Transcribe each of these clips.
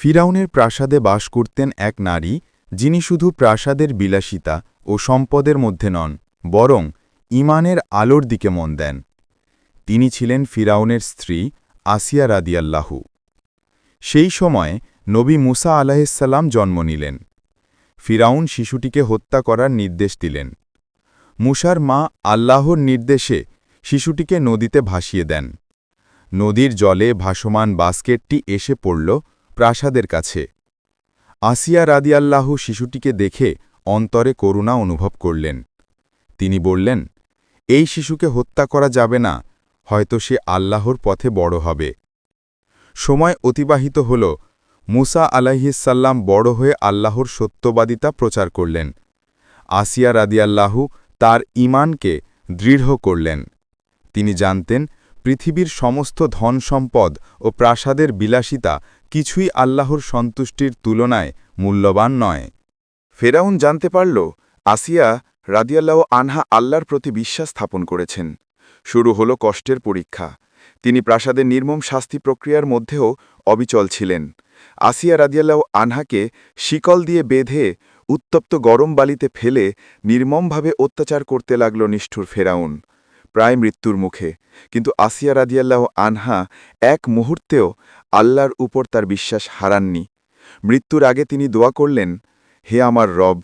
ফিরাউনের প্রাসাদে বাস করতেন এক নারী, যিনি শুধু প্রাসাদের বিলাসিতা ও সম্পদের মধ্যে নন, বরং ইমানের আলোর দিকে মন দেন। তিনি ছিলেন ফিরাউনের স্ত্রী আসিয়া রাদিয়াল্লাহু। সেই সময় নবী মুসা আলাহিসাল্লাম জন্ম নিলেন। ফিরাউন শিশুটিকে হত্যা করার নির্দেশ দিলেন। মুসার মা আল্লাহর নির্দেশে শিশুটিকে নদীতে ভাসিয়ে দেন। নদীর জলে ভাসমান বাস্কেটটি এসে পড়ল প্রাসাদের কাছে। আসিয়া রাদিয়াল্লাহু শিশুটিকে দেখে অন্তরে করুণা অনুভব করলেন। তিনি বললেন, এই শিশুকে হত্যা করা যাবে না, হয়তো সে আল্লাহর পথে বড় হবে। সময় অতিবাহিত হল। মুসা আলাইহিসাল্লাম বড় হয়ে আল্লাহর সত্যবাদিতা প্রচার করলেন। আসিয়া রাদিয়াল্লাহু তার ইমানকে দৃঢ় করলেন। তিনি জানতেন, পৃথিবীর সমস্ত ধন সম্পদ ও প্রাসাদের বিলাসিতা কিছুই আল্লাহর সন্তুষ্টির তুলনায় মূল্যবান নয়। ফেরাউন জানতে পারল, আসিয়া রাদিয়াল্লাহ আনহা আল্লাহর প্রতি বিশ্বাস স্থাপন করেছেন। শুরু হল কষ্টের পরীক্ষা। তিনি প্রাসাদের নির্মম শাস্তি প্রক্রিয়ার মধ্যেও অবিচল ছিলেন। আসিয়া রাদিয়াল্লাহ আনহাকে শিকল দিয়ে বেঁধে উত্তপ্ত গরম বালিতে ফেলে নির্মমভাবে অত্যাচার করতে লাগল নিষ্ঠুর ফেরাউন। প্রায় মৃত্যুর মুখে। কিন্তু আসিয়া রাদিয়াল্লাহ আনহা এক মুহূর্তেও আল্লাহর উপর তার বিশ্বাস হারাননি। মৃত্যুর আগে তিনি দোয়া করলেন, হে আমার রব,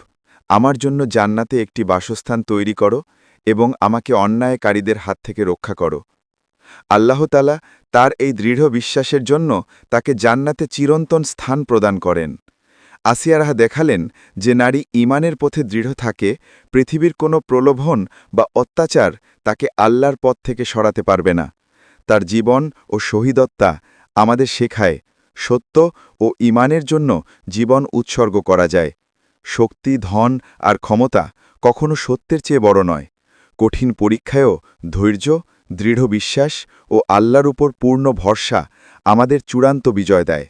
আমার জন্য জান্নাতে একটি বাসস্থান তৈরি করো এবং আমাকে অন্যায়কারীদের হাত থেকে রক্ষা করো। আল্লাহতালা তার এই দৃঢ় বিশ্বাসের জন্য তাকে জান্নাতে চিরন্তন স্থান প্রদান করেন। আসিয়ারাহা দেখালেন যে নারী ইমানের পথে দৃঢ় থাকে, পৃথিবীর কোনো প্রলোভন বা অত্যাচার তাকে আল্লাহর পথ থেকে সরাতে পারবে না। তার জীবন ও শহীদত্তা আমাদের শেখায়, সত্য ও ইমানের জন্য জীবন উৎসর্গ করা যায়। শক্তি, ধন আর ক্ষমতা কখনো সত্যের চেয়ে বড় নয়। কঠিন পরীক্ষায়ও ধৈর্য, দৃঢ় বিশ্বাস ও আল্লাহর উপর পূর্ণ ভরসা আমাদের চূড়ান্ত বিজয় দেয়।